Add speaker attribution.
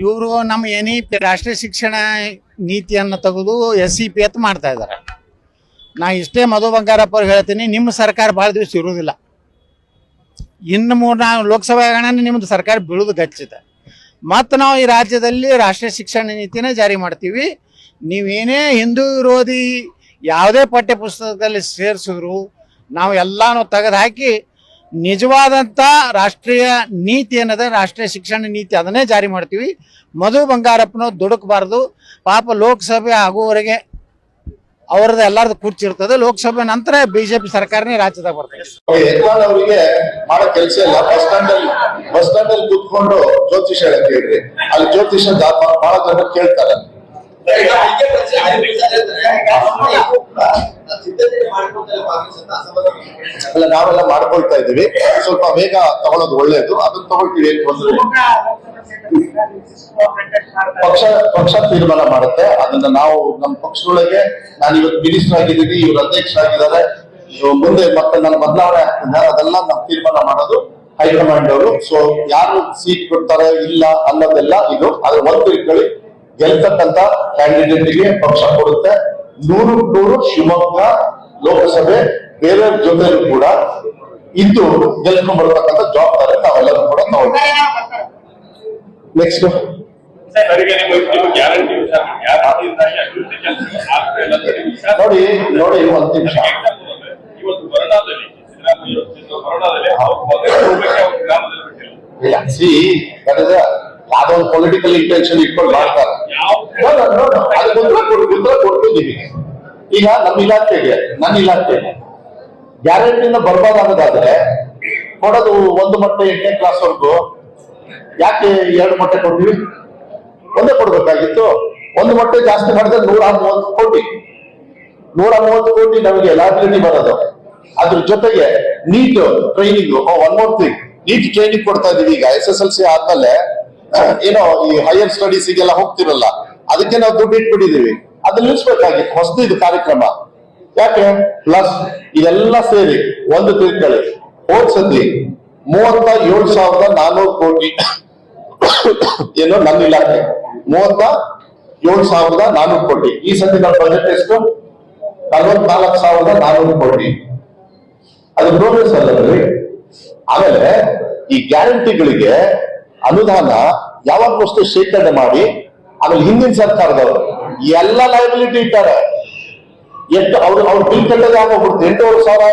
Speaker 1: ಇವರು ನಮ್ಮ N P ರಾಷ್ಟ್ರೀಯ ಶಿಕ್ಷಣ ನೀತಿಯನ್ನು ತೆಗೆದು ಎಸ್ ಸಿ ಪಿ ಎತ್ ಮಾಡ್ತಾ ಇದ್ದಾರೆ ನಾ ಇಷ್ಟೇ ಮಧು ಬಂಗಾರಪ್ಪ ಅವ್ರು ಹೇಳ್ತೀನಿ, ನಿಮ್ಮ ಸರ್ಕಾರ ಭಾಳ ದಿವಸ ಇರುವುದಿಲ್ಲ ಇನ್ನು ಮೂರು ನಾವು ಲೋಕಸಭಾ ಹಣ ನಿಮ್ಮದು ಸರ್ಕಾರ ಬೀಳೋದು ಗಚ್ಚಿತ. ಮತ್ತು ನಾವು ಈ ರಾಜ್ಯದಲ್ಲಿ ರಾಷ್ಟ್ರೀಯ ಶಿಕ್ಷಣ ನೀತಿನ ಜಾರಿ ಮಾಡ್ತೀವಿ. ನೀವೇನೇ ಹಿಂದೂ ವಿರೋಧಿ ಯಾವುದೇ ಪಠ್ಯ ಪುಸ್ತಕದಲ್ಲಿ ಸೇರಿಸಿದ್ರು, ನಾವು ಎಲ್ಲನೂ ತೆಗೆದು ಹಾಕಿ ನಿಜವಾದಂಥ ರಾಷ್ಟ್ರೀಯ ನೀತಿ ಏನದ ರಾಷ್ಟ್ರೀಯ ಶಿಕ್ಷಣ ನೀತಿ ಅದನ್ನೇ ಜಾರಿ ಮಾಡ್ತೀವಿ. ಮಧು ಬಂಗಾರಪ್ಪನ ದುಡುಕಬಾರ್ದು. ಪಾಪ ಲೋಕಸಭೆ ಆಗುವವರೆಗೆ ಅವ್ರದ್ದು ಎಲ್ಲರದ್ದು ಕೂರ್ಚಿರ್ತದೆ ಲೋಕಸಭೆ ನಂತರ ಬಿಜೆಪಿ ಸರ್ಕಾರನೇ ರಾಜ್ಯದಾಗ ಬರ್ತದೆ.
Speaker 2: ಯಜಮಾನ್ ಅವರಿಗೆ ಮಾಡೋ ಕೆಲಸ ಇಲ್ಲ. ಬಸ್ ಸ್ಟ್ಯಾಂಡ್ ಅಲ್ಲಿ ಬಸ್ ಸ್ಟ್ಯಾಂಡ್ ಅಲ್ಲಿ ಕೂತ್ಕೊಂಡು ಜ್ಯೋತಿಷ ಹೇಳಕ್ ಹೇಳ್ರಿ ಅಲ್ಲಿ ಜ್ಯೋತಿಷ ಬಹಳ ಜನ ಕೇಳ್ತಾರೆ. ಅಲ್ಲ, ನಾವೆಲ್ಲ ಮಾಡ್ಕೊಳ್ತಾ ಇದೀವಿ ಸ್ವಲ್ಪ ಬೇಗ ತಗೊಳ್ಳೋದು ಒಳ್ಳೇದು. ಅದನ್ನ ತಗೊಳ್ತೀವಿ ಪಕ್ಷ ಪಕ್ಷ ತೀರ್ಮಾನ ಮಾಡುತ್ತೆ. ಅದನ್ನ ನಾವು ನಮ್ಮ ಪಕ್ಷದೊಳಗೆ ನಾನು ಇವತ್ತು ಮಿನಿಸ್ಟರ್ ಆಗಿದ್ದೀನಿ, ಇವ್ರು ಅಧ್ಯಕ್ಷರಾಗಿದ್ದಾರೆ. ಆಗಿದ್ದಾರೆ ಮುಂದೆ ಮತ್ತೆ ನನ್ನ ಬದಲಾವಣೆ ಆಗ್ತದೆ. ಅದೆಲ್ಲ ನಾವು ತೀರ್ಮಾನ ಮಾಡೋದು ಹೈಕಮಾಂಡ್ ಅವರು. ಸೊ ಯಾರು ಸೀಟ್ ಕೊಡ್ತಾರೆ, ಇಲ್ಲ ಅನ್ನೋದೆಲ್ಲ ಇದು. ಅದ್ರ ಒಂದು ಇಟ್ಕೊಳ್ಳಿ ಗೆಲ್ತಕ್ಕಂತ ಕ್ಯಾಂಡಿಡೇಟ್ಗೆ ಪಕ್ಷ ಕೊಡುತ್ತೆ. ನೂರು ನೂರು ಶಿವಮೊಗ್ಗ ಲೋಕಸಭೆ ಬೇರೆ ಜೊತೆಗೂ ಕೂಡ ಇದ್ದು ಗೆಲ್ಕೊಂಡು ಬರ್ತಕ್ಕಂಥ ಜವಾಬ್ದಾರಿ ನಾವೆಲ್ಲರೂ ಕೂಡ ನಾವು ನೆಕ್ಸ್ಟ್ ನೋಡಿ ನೋಡಿ ಒಂದ್ ನಿಮಿಷ. ಇಲ್ಲ ಸಿ ಪೊಲಿಟಿಕಲ್ ಇಂಟೆನ್ಷನ್ ಇಟ್ಕೊಂಡು ಮಾಡ್ತಾರೆ. ಕೊಡ್ತಿದ್ದೀವಿ ಈಗ ನಮ್ಮ ಇಲಾಖೆಗೆ ನನ್ನ ಇಲಾಖೆಗೆ. ಗ್ಯಾರಂಟಿನ ಬರ್ಬಾದಾಗದಾದ್ರೆ ಕೊಡೋದು ಒಂದು ಮಟ್ಟ ಎಂಟನೇ ಕ್ಲಾಸ್ ವರ್ಗು. ಯಾಕೆ ಎರಡು ಮೊಟ್ಟೆ ಕೊಡ್ತೀವಿ? ಒಂದೇ ಕೊಡ್ಬೇಕಾಗಿತ್ತು. ಒಂದು ಮೊಟ್ಟೆ ಜಾಸ್ತಿ ಮಾಡಿದ್ರೆ ನೂರ ಮೂವತ್ತು ಕೋಟಿ. ನೂರ ಮೂವತ್ತು ಕೋಟಿ ನಮಗೆ ಎಲಾಬಿಲಿಟಿ ಬರೋದು. ಅದ್ರ ಜೊತೆಗೆ NEET training one more thing NEET training ಕೊಡ್ತಾ ಇದೀವಿ ಈಗ. ಎಸ್ ಎಸ್ ಎಲ್ ಸಿ ಆದ್ಮೇಲೆ, ಏನೋ ಈ ಹೈಯರ್ ಸ್ಟಡೀಸ್ ಗೆಲ್ಲ ಹೋಗ್ತಿರಲ್ಲ. ಅದಕ್ಕೆ ನಾವು ದುಡ್ಡು ಇಟ್ಬಿಟ್ಟಿದೀವಿ. ಅದನ್ನ ನಿಲ್ಸ್ಬೇಕಾಗಿತ್ತು. ಹೊಸದು ಕಾರ್ಯಕ್ರಮ. ಯಾಕೆ? ಪ್ಲಸ್ ಇದೆಲ್ಲ ಸೇರಿ ಒಂದು ತಿಳ್ಕೊಳ್ಳಿ ಹೋದ್ ಸತಿ ಮೂವತ್ತ ಏಳು ಸಾವಿರದ ನಾನೂರು ಕೋಟಿ ಏನು ನನ್ನ ಇಲಾಖೆ. ಮೂವತ್ತ ಏಳು ಸಾವಿರದ ನಾನೂರು ಕೋಟಿ. ಈ ಸತಿ ನಮ್ಮ ಬಜೆಟ್ ಎಷ್ಟು? ನಲ್ವತ್ನಾಲ್ಕು ಸಾವಿರದ ನಾನೂರು ಕೋಟಿ. ಅದು ಪ್ರೋಗ್ರೆಸ್ ಅಲ್ಲದ್ರಿ ಆಮೇಲೆ ಈ ಗ್ಯಾರಂಟಿಗಳಿಗೆ ಅನುದಾನ ಯಾವಾಗ ವಸ್ತು ಶೇಖರಣೆ ಮಾಡಿ, ಆಮೇಲೆ ಹಿಂದಿನ ಸರ್ಕಾರದವರು ಎಲ್ಲ ಲಯಬಿಲಿಟಿ ಇಟ್ಟಾರೆ. ಎಷ್ಟು ಅವ್ರು ಅವ್ರು ಬಿಲ್ ಕಟ್ಟೋದು ಆಗೋಗ್ಬಿಡ್ತು ಎಂಟೂವರೆ ಸಾವಿರ